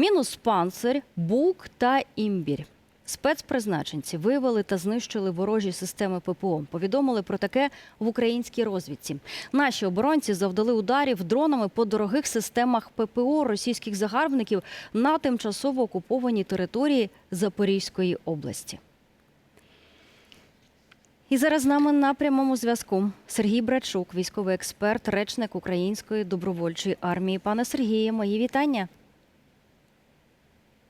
Мінус панцир, бук та імбір. Спецпризначенці виявили та знищили ворожі системи ППО. Повідомили про таке в українській розвідці. Наші оборонці завдали ударів дронами по дорогих системах ППО російських загарбників на тимчасово окупованій території Запорізької області. І зараз з нами на прямому зв'язку Сергій Брачук, військовий експерт, речник Української добровольчої армії. Пане Сергіє, мої вітання.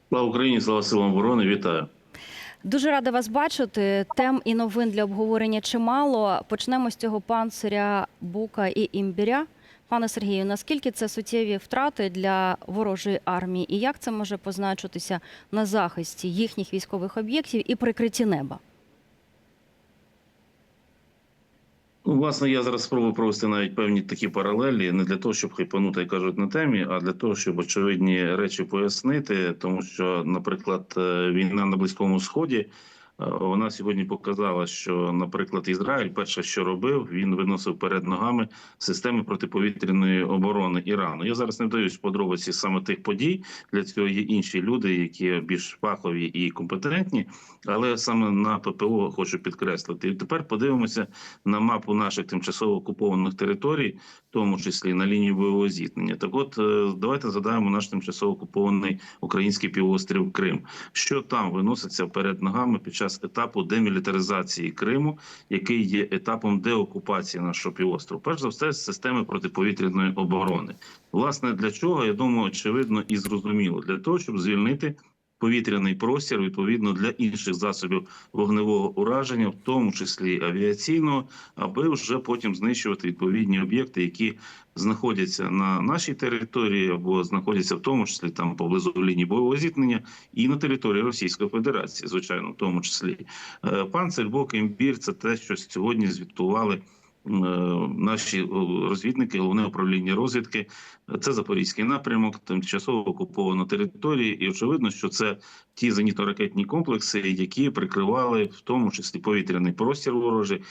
Слава Україні, слава силам оборони, вітаю. Дуже рада вас бачити. Тем і новин для обговорення чимало. Почнемо з цього панциря Бука і імбіря. Пане Сергію, наскільки це суттєві втрати для ворожої армії, і як це може позначитися на захисті їхніх військових об'єктів і прикритті неба? Ну, власне, я зараз спробую провести навіть певні такі паралелі, не для того, щоб хайпанути, як кажуть, на темі, а для того, щоб очевидні речі пояснити. Тому що, наприклад, е, війна на Близькому Сході. Е, Вона сьогодні показала, що, наприклад, Ізраїль перше, що робив, він виносив перед ногами системи протиповітряної оборони Ірану. Я зараз не вдаюсь в подробиці саме тих подій. Для цього є інші люди, які більш фахові і компетентні, але саме на ППО хочу підкреслити. І тепер подивимося на мапу наших тимчасово окупованих територій, в тому числі на лінії бойового зіткнення. Так, от е, давайте згадаємо наш тимчасово окупований український півострів Крим. Що там виноситься перед ногами під час етапу демілітаризації Криму, який є етапом деокупації нашого півострову? Перш за все, системи протиповітряної оборони. Власне, для чого я думаю, очевидно і зрозуміло для того, щоб звільнити повітряний простір відповідно для інших засобів вогневого ураження, в тому числі авіаційного, аби вже потім знищувати відповідні об'єкти, які знаходяться на нашій території або знаходяться в тому числі там поблизу лінії бойового зіткнення, і на території Російської Федерації, звичайно, в тому числі Е, панцир, бок, імбір це те, що сьогодні звітували. Е, Наші е, розвідники, головне управління розвідки, це запорізький напрямок, тимчасово окуповано території, і очевидно, що це ті зенітно-ракетні комплекси, які прикривали в тому числі повітряний простір ворожий.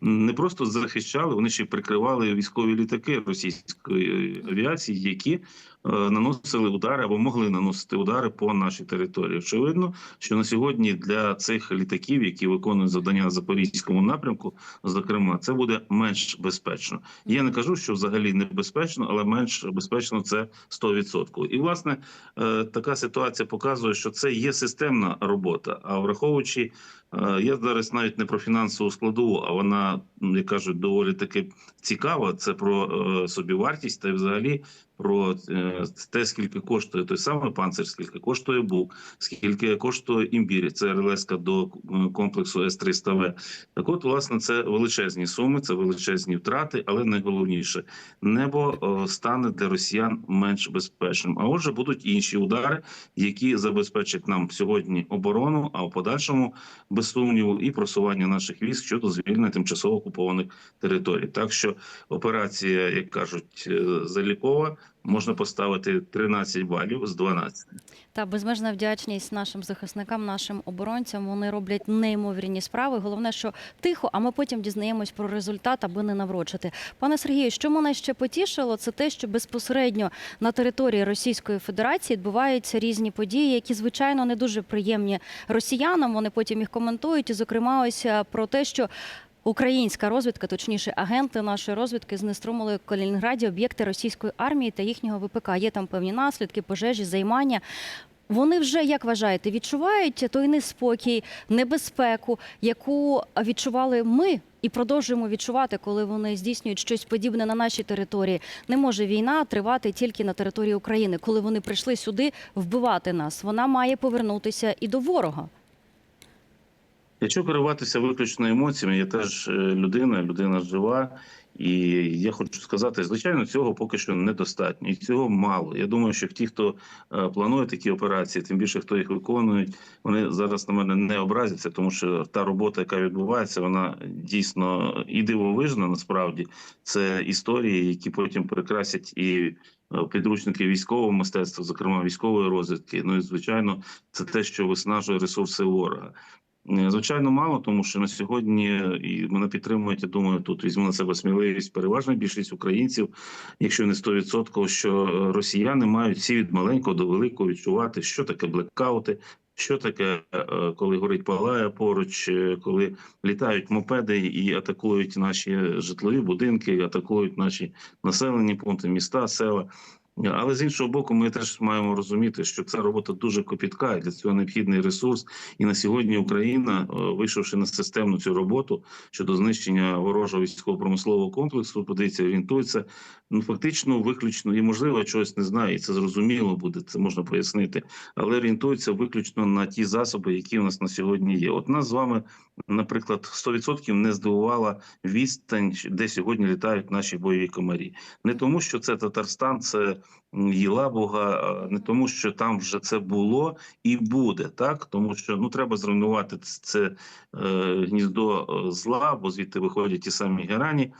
Не просто захищали, вони ще прикривали військові літаки російської авіації, які наносили удари або могли наносити удари по нашій території. Очевидно, що на сьогодні для цих літаків, які виконують завдання на запорізькому напрямку, зокрема, це буде менш безпечно. Я не кажу, що взагалі небезпечно, але менш безпечно це 100%. І власне е, така ситуація показує, що це є системна робота. А враховуючи, е, я зараз навіть не про фінансову складову, а вона, як кажуть, доволі таки цікава. Це про е, собівартість та взагалі. Про е, те, скільки коштує той самий панцир, скільки коштує бук, скільки коштує імбір, це РЛС до е, комплексу С-300В. Так от, власне, це величезні суми, це величезні втрати, але найголовніше небо е, стане для росіян менш безпечним. А отже, будуть інші удари, які забезпечать нам сьогодні оборону, а в подальшому, без сумніву, і просування наших військ щодо звільнення тимчасово окупованих територій. Так що операція, як кажуть, залікова. Можна поставити 13 балів з 12. Та безмежна вдячність нашим захисникам, нашим оборонцям. Вони роблять неймовірні справи. Головне, що тихо, а ми потім дізнаємось про результат, аби не наврочити. Пане Сергію, що мене ще потішило, це те, що безпосередньо на території Російської Федерації відбуваються різні події, які звичайно не дуже приємні росіянам. Вони потім їх коментують. І, зокрема, ось е, про те, що. Українська розвідка, точніше, агенти нашої розвідки, знеструмили в Калінінграді об'єкти російської армії та їхнього ВПК. Є там певні наслідки, пожежі, займання. Вони вже як вважаєте, відчувають той неспокій, небезпеку, яку відчували ми і продовжуємо відчувати, коли вони здійснюють щось подібне на нашій території. Не може війна тривати тільки на території України. Коли вони прийшли сюди вбивати нас, вона має повернутися і до ворога. Якщо керуватися виключно емоціями, я теж е, людина, людина жива, і я хочу сказати, звичайно, цього поки що недостатньо, і цього мало. Я думаю, що ті, хто е, планує такі операції, тим більше хто їх виконує, вони зараз на мене не образяться, тому що та робота, яка відбувається, вона дійсно і дивовижна. Насправді це історії, які потім прикрасять і. е, Підручники військового мистецтва, зокрема військової розвідки. Ну і звичайно, це те, що виснажує ресурси ворога. Е, Звичайно, мало, тому що на сьогодні е, і мене підтримують. Я думаю, тут візьму на себе сміливість. Переважна більшість українців, якщо не 100%, що е, росіяни мають всі від маленького до великого відчувати, що таке блекаути, що таке, коли горить палає поруч, коли літають мопеди і атакують наші житлові будинки, атакують наші населені пункти, міста, села. Але з іншого боку, ми теж маємо розуміти, що ця робота дуже копітка, і для цього необхідний ресурс. І на сьогодні Україна, е, вийшовши на системну цю роботу щодо знищення ворожого військово-промислового комплексу, подивіться, орієнтується ну фактично виключно і можливо чогось не знаю, і це зрозуміло буде. Це можна пояснити, але орієнтується виключно на ті засоби, які у нас на сьогодні є. От нас з вами, наприклад, 100% не здивувала відстань, де сьогодні літають наші бойові комарі. Не тому, що це Татарстан, це Єлабуга, не тому, що там вже це було і буде, так? Тому що ну треба зруйнувати це е, гніздо е, зла, бо звідти виходять ті самі герані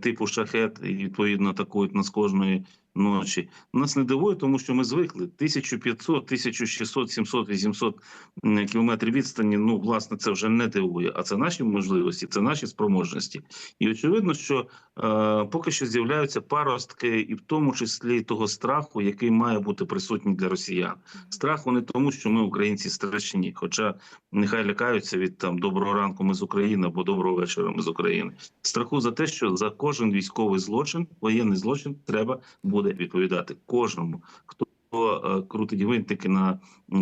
типу шахет, і відповідно атакують нас кожної ночі. Нас не дивує, тому що ми звикли 1500, 1600, 700, 800 м, кілометрів відстані. Ну, власне, це вже не дивує, а це наші можливості, це наші спроможності. І очевидно, що е, поки що з'являються паростки, і в тому числі того страху, який має бути присутній для росіян. Страху не тому, що ми українці страшні, хоча нехай лякаються від там доброго ранку, ми з України або доброго вечора, ми з України. Страху за те, що за кожен військовий злочин, воєнний злочин, треба буде відповідати кожному, хто. Е, Крутить гвинтики на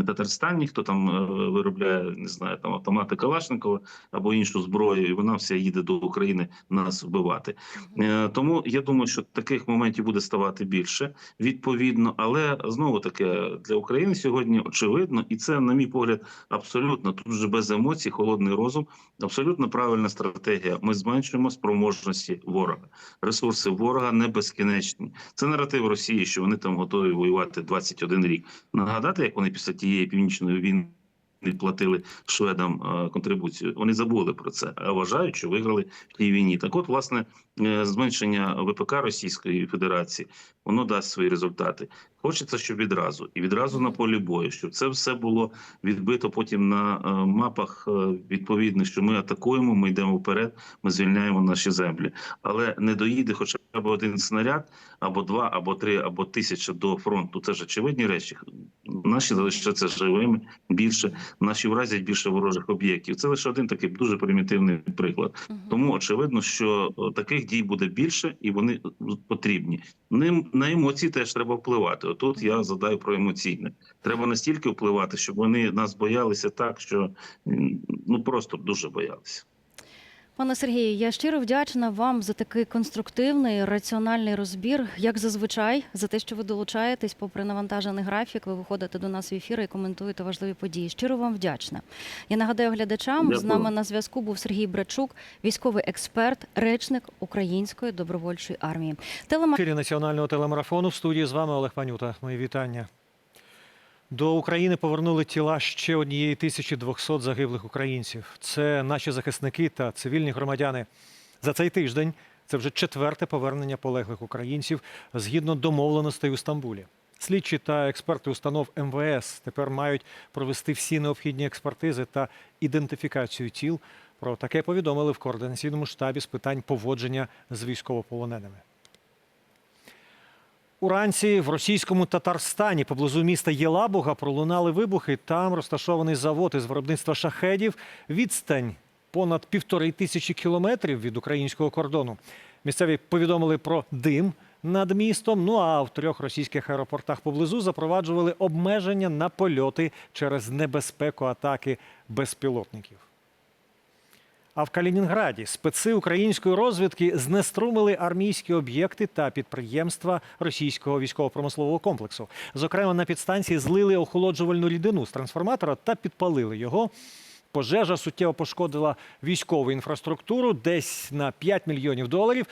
Татарстані, хто там е, виробляє, не знаю, там автомати Калашникова або іншу зброю, і вона вся їде до України нас вбивати. Е, Тому я думаю, що таких моментів буде ставати більше відповідно. Але знову таки для України сьогодні очевидно, і це, на мій погляд, абсолютно тут вже без емоцій, холодний розум. Абсолютно правильна стратегія. Ми зменшуємо спроможності ворога. Ресурси ворога не безкінечні. Це наратив Росії, що вони там готові воювати 21 рік. Нагадати, як вони після тієї північної війни. Платили шведам е, контрибуцію. Вони забули про це, а вважають, що виграли в тій війні. Так, от, власне, е, зменшення ВПК Російської Федерації воно дасть свої результати. Хочеться, щоб відразу і відразу на полі бою, щоб це все було відбито потім на е, мапах відповідних, що ми атакуємо, ми йдемо вперед, ми звільняємо наші землі. Але не доїде хоча б один снаряд, або два, або три, або тисяча до фронту. Це ж очевидні речі. Наші залишаться живими більше, наші вразять більше ворожих об'єктів. Це лише один такий дуже примітивний приклад. Мгм. Тому очевидно, що таких дій буде більше, і вони е, потрібні. Ним на емоції теж треба впливати. Отут я задаю про емоційне. Треба настільки впливати, щоб вони нас боялися так, що ну просто дуже боялися. Пане Сергію, я щиро вдячна вам за такий конструктивний, раціональний розбір, як зазвичай, за те, що ви долучаєтесь, попри навантажений графік, ви виходите до нас в ефір і коментуєте важливі події. Щиро вам вдячна. Я нагадаю глядачам, з нами на зв'язку був Сергій Брачук, військовий експерт, речник Української добровольчої армії. Телема... ефірі національного телемарафону в студії з вами Олег Панюта. Мої вітання. До України повернули тіла ще однієї 1200 загиблих українців. Це наші захисники та цивільні громадяни. За цей тиждень це вже четверте повернення полеглих українців згідно домовленостей у Стамбулі. Слідчі та експерти установ МВС тепер мають провести всі необхідні експертизи та ідентифікацію тіл. Про таке повідомили в координаційному штабі з питань поводження з військовополоненими. Уранці в російському Татарстані поблизу міста Єлабуга пролунали вибухи. Там розташований завод із виробництва шахедів. Відстань понад півтори тисячі кілометрів від українського кордону. Місцеві повідомили про дим над містом. Ну а в трьох російських аеропортах поблизу запроваджували обмеження на польоти через небезпеку атаки безпілотників. А в Калінінграді специ української розвідки знеструмили армійські об'єкти та підприємства російського військово-промислового комплексу. Зокрема, на підстанції злили охолоджувальну рідину з трансформатора та підпалили його. Пожежа суттєво пошкодила військову інфраструктуру десь на 5 мільйонів доларів.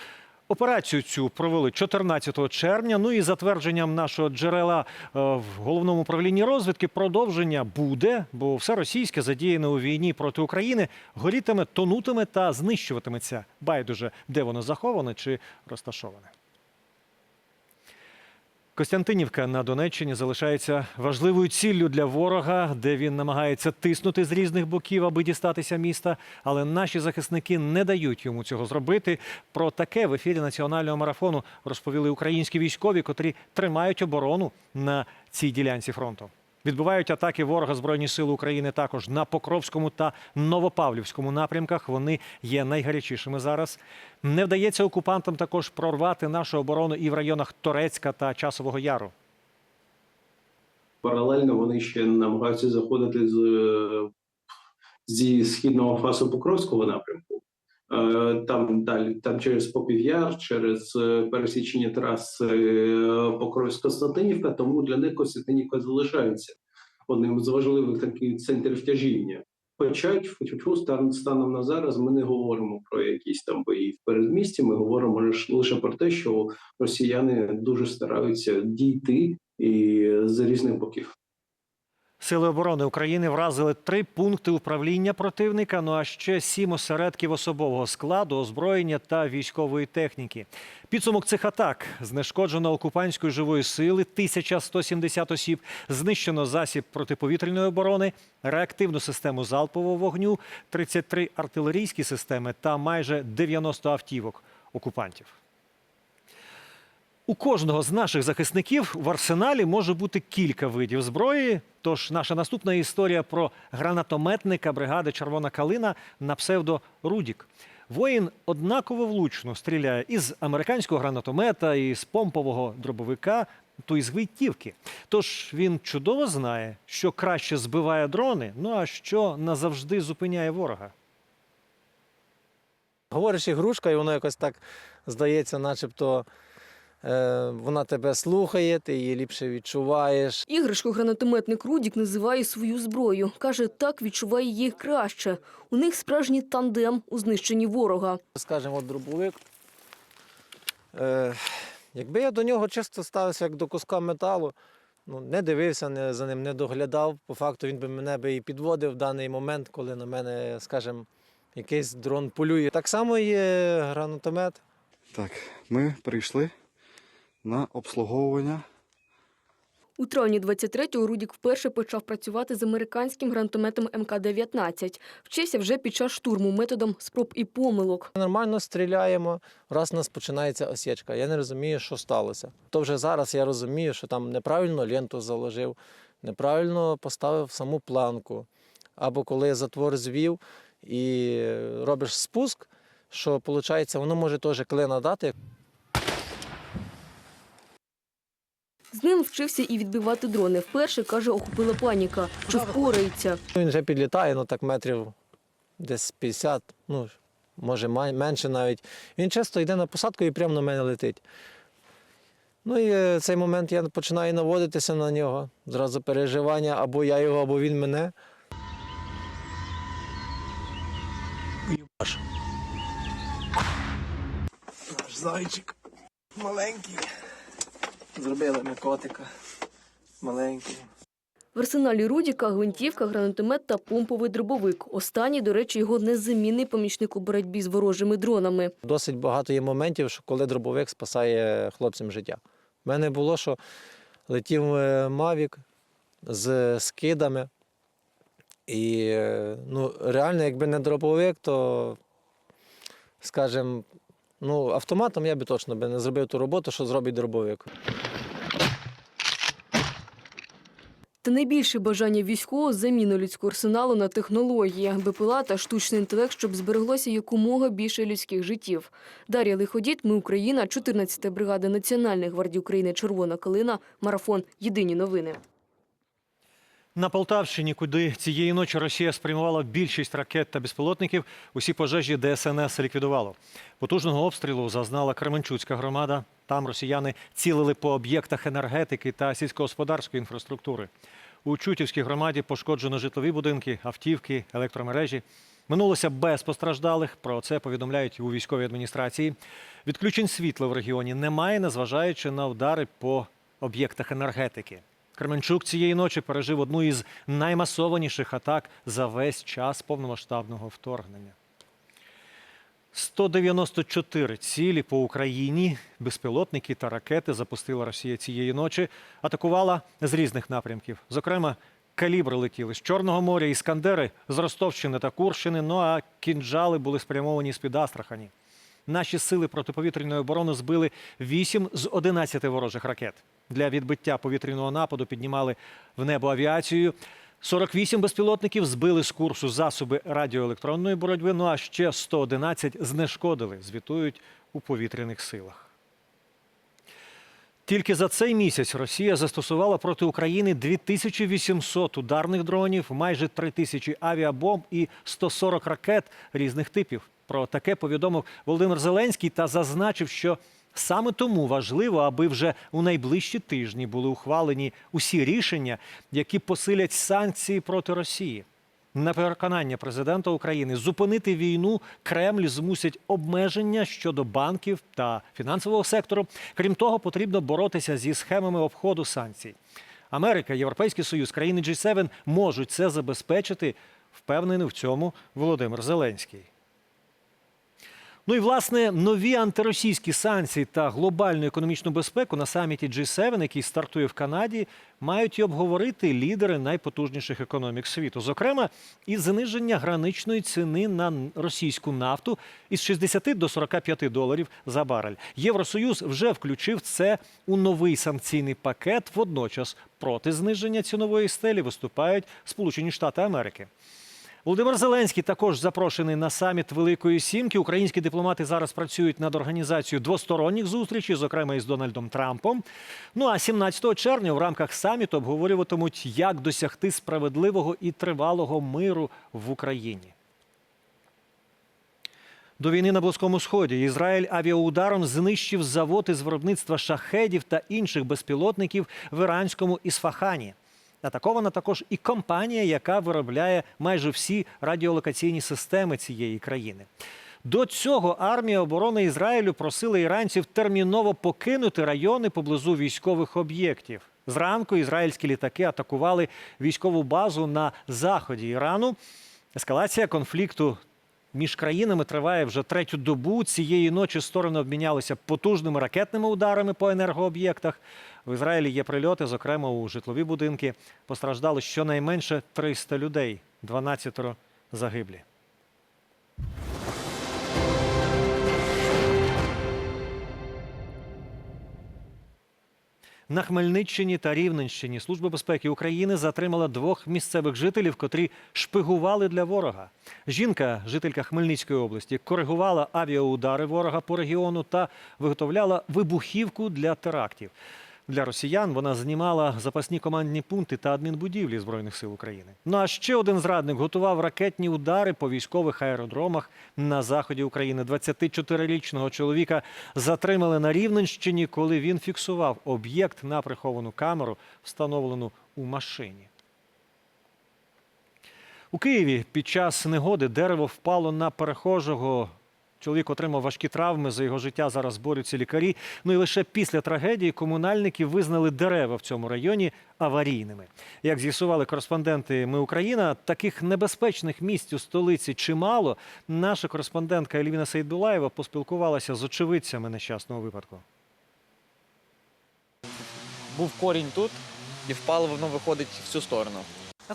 Операцію цю провели 14 червня. Ну і за твердженням нашого джерела е, в головному управлінні розвідки продовження буде, бо все російське задіяне у війні проти України горітиме, тонутиме та знищуватиметься. Байдуже, де воно заховане чи розташоване. Костянтинівка на Донеччині залишається важливою ціллю для ворога, де він намагається тиснути з різних боків, аби дістатися міста. Але наші захисники не дають йому цього зробити. Про таке в ефірі національного марафону розповіли українські військові, котрі тримають оборону на цій ділянці фронту. Відбивають атаки ворога Збройні сили України також на Покровському та Новопавлівському напрямках. Вони є найгарячішими зараз. Не вдається окупантам також прорвати нашу оборону і в районах Торецька та Часового Яру. Паралельно вони ще намагаються заходити з зі східного фасу Покровського напрямку. Е, Там далі, там через Попів'яр, через е, пересічення траси Покровськ-Константинівка, тому для них Костянтинівка залишається одним з важливих таких центрів тяжіння. Хоча фу стан, станом на зараз ми не говоримо про якісь там бої в передмісті. Ми говоримо лише про те, що росіяни дуже стараються дійти і з різних боків. Сили оборони України вразили три пункти управління противника. Ну а ще сім осередків особового складу, озброєння та військової техніки. Підсумок цих атак знешкоджено окупантської живої сили 1170 осіб, знищено засіб протиповітряної оборони, реактивну систему залпового вогню, 33 артилерійські системи та майже 90 автівок окупантів. У кожного з наших захисників в арсеналі може бути кілька видів зброї. Тож наша наступна історія про гранатометника бригади Червона калина на псевдо Рудік. Воїн однаково влучно стріляє із американського гранатомета, і з помпового дробовика, то й з гвинтівки. Тож він чудово знає, що краще збиває дрони, ну а що назавжди зупиняє ворога. Говориш ігрушка, і воно якось так здається, начебто вона тебе слухає, ти її ліпше відчуваєш. Іграшку гранатометник Рудік називає свою зброю. Каже, так відчуває її краще. У них справжній тандем у знищенні ворога. Скажімо, от дробовик. Е, якби я до нього чисто ставився як до куска металу, ну, не дивився не, за ним, не доглядав, по факту він би мене би і підводив в даний момент, коли на мене, скажімо, якийсь дрон полює. Так само є гранатомет. Так, ми прийшли на обслуговування. У травні 23-го Рудік вперше почав працювати з американським гранатометом МК-19. Вчився вже під час штурму методом спроб і помилок. Нормально стріляємо, раз у нас починається осічка. Я не розумію, що сталося. То вже зараз я розумію, що там неправильно ленту заложив, неправильно поставив саму планку. Або коли затвор звів і робиш спуск, що виходить, воно може теж клина дати. З ним вчився і відбивати дрони. Вперше, каже, охопила паніка, що впорається. Він вже підлітає, ну так метрів десь 50, ну може менше навіть. Він часто йде на посадку і прямо на мене летить. Ну і е, цей момент я починаю наводитися на нього. Зразу переживання, або я його, або він мене. Наш зайчик маленький. Зробили ми котика. Маленький. В арсеналі Рудіка гвинтівка, гранатомет та помповий дробовик. Останній, до речі, його незамінний помічник у боротьбі з ворожими дронами. Досить багато є моментів, що коли дробовик спасає хлопцям життя. У мене було, що летів е, Мавік з скидами. І е, ну, реально, якби не дробовик, то, скажімо, ну, автоматом я би точно би не зробив ту роботу, що зробить дробовик. Та найбільше бажання військового заміну людського арсеналу на технології, БПЛА та штучний інтелект, щоб збереглося якомога більше людських життів. Дар'я Лиходіт, ми Україна, 14-та бригада Національної гвардії України Червона калина, марафон. Єдині новини. На Полтавщині, куди цієї ночі Росія спрямувала більшість ракет та безпілотників, усі пожежі ДСНС ліквідувало. Потужного обстрілу зазнала Кременчуцька громада. Там росіяни цілили по об'єктах енергетики та сільськогосподарської інфраструктури. У Чутівській громаді пошкоджено житлові будинки, автівки, електромережі. Минулося без постраждалих. Про це повідомляють у військовій адміністрації. Відключень світла в регіоні немає, незважаючи на удари по об'єктах енергетики. Кременчук цієї ночі пережив одну із наймасованіших атак за весь час повномасштабного вторгнення. 194 цілі по Україні, безпілотники та ракети запустила Росія цієї ночі. Атакувала з різних напрямків. Зокрема, калібри летіли з Чорного моря, іскандери з Ростовщини та Курщини. Ну а кінжали були спрямовані з-під Астрахані. Наші сили протиповітряної оборони збили 8 з 11 ворожих ракет. Для відбиття повітряного нападу піднімали в небо авіацію. 48 безпілотників збили з курсу засоби радіоелектронної боротьби. Ну а ще 111 знешкодили, звітують у повітряних силах. Тільки за цей місяць Росія застосувала проти України 2800 ударних дронів, майже 3000 авіабомб і 140 ракет різних типів. Про таке повідомив Володимир Зеленський та зазначив, що саме тому важливо, аби вже у найближчі тижні були ухвалені усі рішення, які посилять санкції проти Росії. На переконання президента України зупинити війну Кремль змусить обмеження щодо банків та фінансового сектору. Крім того, потрібно боротися зі схемами обходу санкцій. Америка, Європейський Союз, країни G7 можуть це забезпечити. Впевнений в цьому Володимир Зеленський. Ну і власне нові антиросійські санкції та глобальну економічну безпеку на саміті G7, який стартує в Канаді, мають і обговорити лідери найпотужніших економік світу. Зокрема, і зниження граничної ціни на російську нафту із 60 до 45 доларів за барель. Євросоюз вже включив це у новий санкційний пакет. Водночас проти зниження цінової стелі виступають Сполучені Штати Америки. Володимир Зеленський також запрошений на саміт Великої Сімки. Українські дипломати зараз працюють над організацією двосторонніх зустрічей, зокрема із Дональдом Трампом. Ну а 17 червня в рамках саміту обговорюватимуть, як досягти справедливого і тривалого миру в Україні. До війни на Близькому Сході Ізраїль авіаударом знищив завод із виробництва шахедів та інших безпілотників в іранському Ісфахані. Атакована також і компанія, яка виробляє майже всі радіолокаційні системи цієї країни. До цього армія оборони Ізраїлю просила іранців терміново покинути райони поблизу військових об'єктів. Зранку ізраїльські літаки атакували військову базу на заході Ірану. Ескалація конфлікту між країнами триває вже третю добу. Цієї ночі сторони обмінялися потужними ракетними ударами по енергооб'єктах. В Ізраїлі є прильоти, зокрема у житлові будинки. Постраждали щонайменше 300 людей, 12 загиблі. На Хмельниччині та Рівненщині Служба безпеки України затримала двох місцевих жителів, котрі шпигували для ворога. Жінка, жителька Хмельницької області, коригувала авіаудари ворога по регіону та виготовляла вибухівку для терактів. Для росіян вона знімала запасні командні пункти та адмінбудівлі Збройних сил України. Ну а ще один зрадник готував ракетні удари по військових аеродромах на заході України. 24-річного чоловіка затримали на Рівненщині, коли він фіксував об'єкт на приховану камеру, встановлену у машині. У Києві під час негоди дерево впало на перехожого. Чоловік отримав важкі травми. За його життя зараз борються лікарі. Ну і лише після трагедії комунальники визнали дерева в цьому районі аварійними. Як з'ясували кореспонденти Ми Україна, таких небезпечних місць у столиці чимало. Наша кореспондентка Ельвіна Сейдулаєва поспілкувалася з очевидцями нещасного випадку. був корінь тут, і впало воно виходить в цю сторону.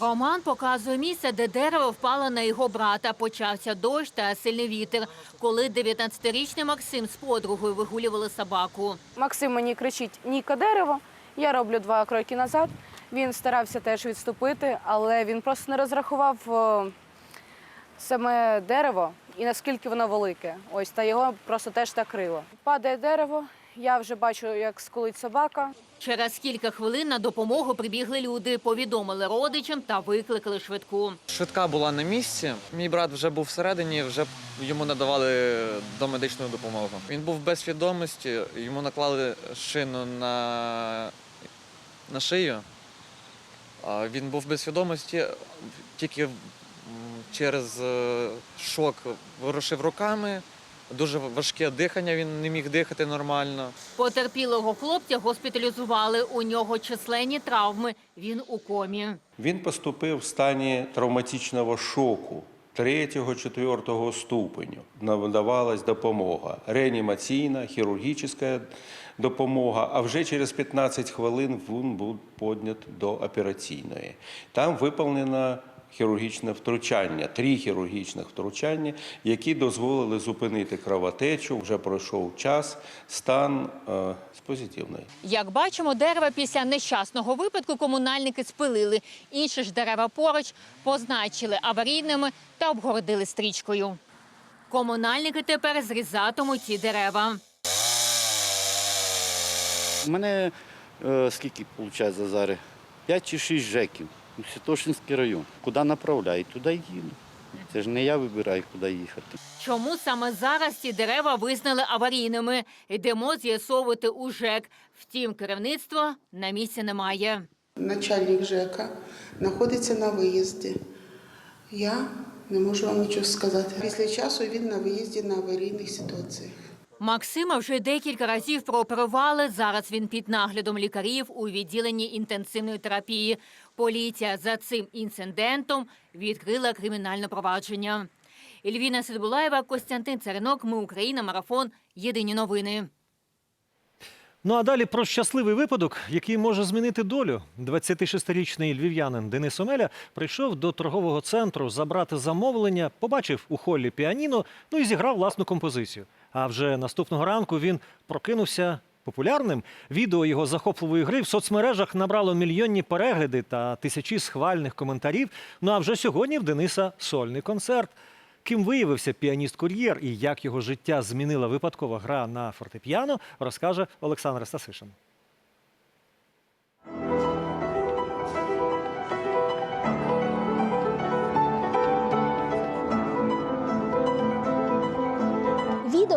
Роман показує місце, де дерево впало на його брата. Почався дощ та сильний вітер, коли 19-річний Максим з подругою вигулювали собаку. Максим мені кричить Ніка дерево. Я роблю два кроки назад. Він старався теж відступити, але він просто не розрахував саме дерево і наскільки воно велике. Ось та його просто теж так крило. Падає дерево. Я вже бачу, як скулить собака. Через кілька хвилин на допомогу прибігли люди, повідомили родичам та викликали швидку. Швидка була на місці. Мій брат вже був всередині, вже йому надавали домедичну допомогу. Він був без свідомості, йому наклали шину на, на шию. Він був без свідомості, тільки через е, шок ворушив руками. Дуже важке дихання, він не міг дихати нормально. Потерпілого хлопця госпіталізували. У нього численні травми. Він у комі. Він поступив в стані травматичного шоку. третього, четвертого ступеню надавалась допомога. Реанімаційна, хірургічна допомога, а вже через 15 хвилин він був піднят до операційної. Там виповнено хірургічне втручання, три хірургічних втручання, які дозволили зупинити кровотечу. Вже пройшов час, стан е, позитивний. Як бачимо, дерева після нещасного випадку комунальники спилили. Інші ж дерева поруч позначили аварійними та обгородили стрічкою. Комунальники тепер зрізатимуть ці дерева. У мене е, скільки виходить зараз? 5 чи 6 ЖЕКів. У Святошинський район. Куди направляють, туди й їду. Це ж не я вибираю, куди їхати. Чому саме зараз ці дерева визнали аварійними? Йдемо з'ясовувати у ЖЕК. Втім, керівництва на місці немає. Начальник ЖЕКа знаходиться на виїзді. Я не можу вам нічого сказати. Після часу він на виїзді на аварійних ситуаціях. Максима вже декілька разів прооперували. Зараз він під наглядом лікарів у відділенні інтенсивної терапії. Поліція за цим інцидентом відкрила кримінальне провадження. Ільвіна Сидбулаєва, Костянтин Царинок. Ми Україна. Марафон. Єдині новини. Ну а далі про щасливий випадок, який може змінити долю. 26-річний львів'янин Денис Омеля прийшов до торгового центру забрати замовлення, побачив у холлі піаніно, ну і зіграв власну композицію. А вже наступного ранку він прокинувся популярним. Відео його захопливої гри в соцмережах набрало мільйонні перегляди та тисячі схвальних коментарів. Ну а вже сьогодні в Дениса сольний концерт. Ким виявився піаніст-кур'єр і як його життя змінила випадкова гра на фортепіано, розкаже Олександр Стасишин.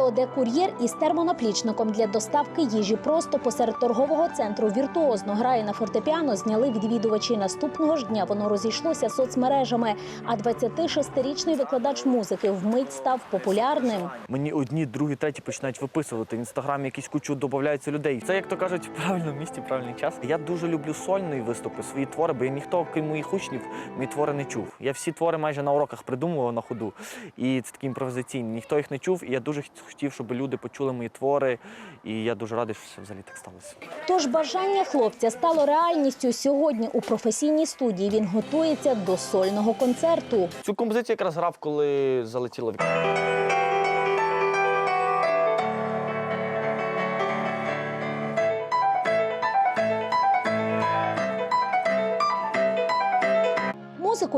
Відео, де кур'єр із термонаплічником для доставки їжі просто посеред торгового центру віртуозно грає на фортепіано, зняли відвідувачі наступного ж дня. Воно розійшлося соцмережами. А 26-річний викладач музики вмить став популярним. Мені одні, другі, треті починають виписувати в інстаграмі якісь кучу додаються людей. Це як то кажуть, в правильному місці, правильний час. Я дуже люблю сольні виступи, свої твори, бо я ніхто, крім моїх учнів, мої твори не чув. Я всі твори майже на уроках придумував на ходу. І це такі імпровізаційні. Ніхто їх не чув. І я дуже хотів, щоб люди почули мої твори. І я дуже радий, що це взагалі так сталося. Тож бажання хлопця стало реальністю. Сьогодні у професійній студії він готується до сольного концерту. Цю композицію якраз грав, коли залетіло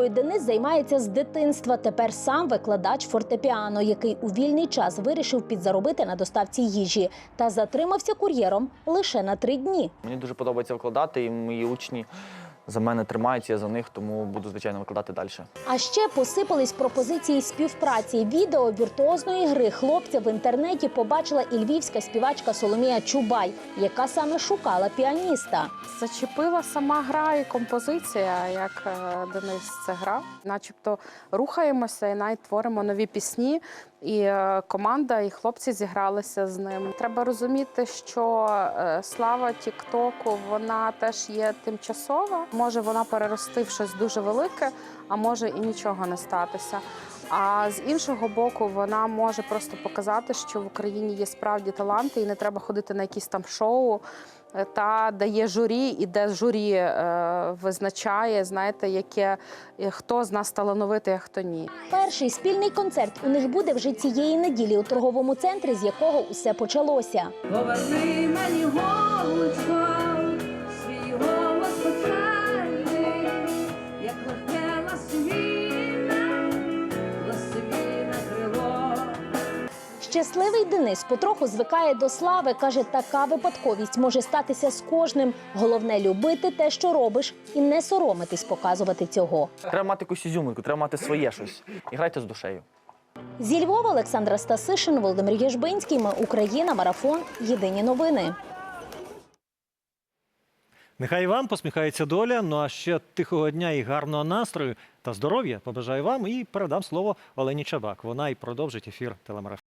Музикою Денис займається з дитинства. Тепер сам викладач фортепіано, який у вільний час вирішив підзаробити на доставці їжі та затримався кур'єром лише на три дні. Мені дуже подобається викладати, і мої учні за мене тримаються, я за них, тому буду звичайно викладати далі. А ще посипались пропозиції співпраці. Відео віртуозної гри хлопця в інтернеті побачила і львівська співачка Соломія Чубай, яка саме шукала піаніста. Зачепила сама гра і композиція, як е, Денис це грав. Начебто рухаємося і навіть творимо нові пісні. І е, команда, і хлопці зігралися з ним. Треба розуміти, що е, слава Тіктоку вона теж є тимчасова. Може вона перерости в щось дуже велике, а може і нічого не статися. А з іншого боку, вона може просто показати, що в Україні є справді таланти, і не треба ходити на якісь там шоу. Та дає журі, і де журі е, визначає, знаєте, яке е, хто з нас талановитий, а хто ні. Перший спільний концерт у них буде вже цієї неділі у торговому центрі, з якого усе почалося. Поверни мені голубчко, Щасливий Денис потроху звикає до слави. каже, така випадковість може статися з кожним. Головне любити те, що робиш, і не соромитись показувати цього. Треба мати якусь ізюминку, треба мати своє щось. І грайте з душею. Зі Львова Олександра Стасишин, Володимир Єжбинський. Ми Україна. Марафон. Єдині новини. Нехай вам посміхається доля. Ну а ще тихого дня і гарного настрою та здоров'я побажаю вам і передам слово Олені Чабак. Вона і продовжить ефір телемарафону.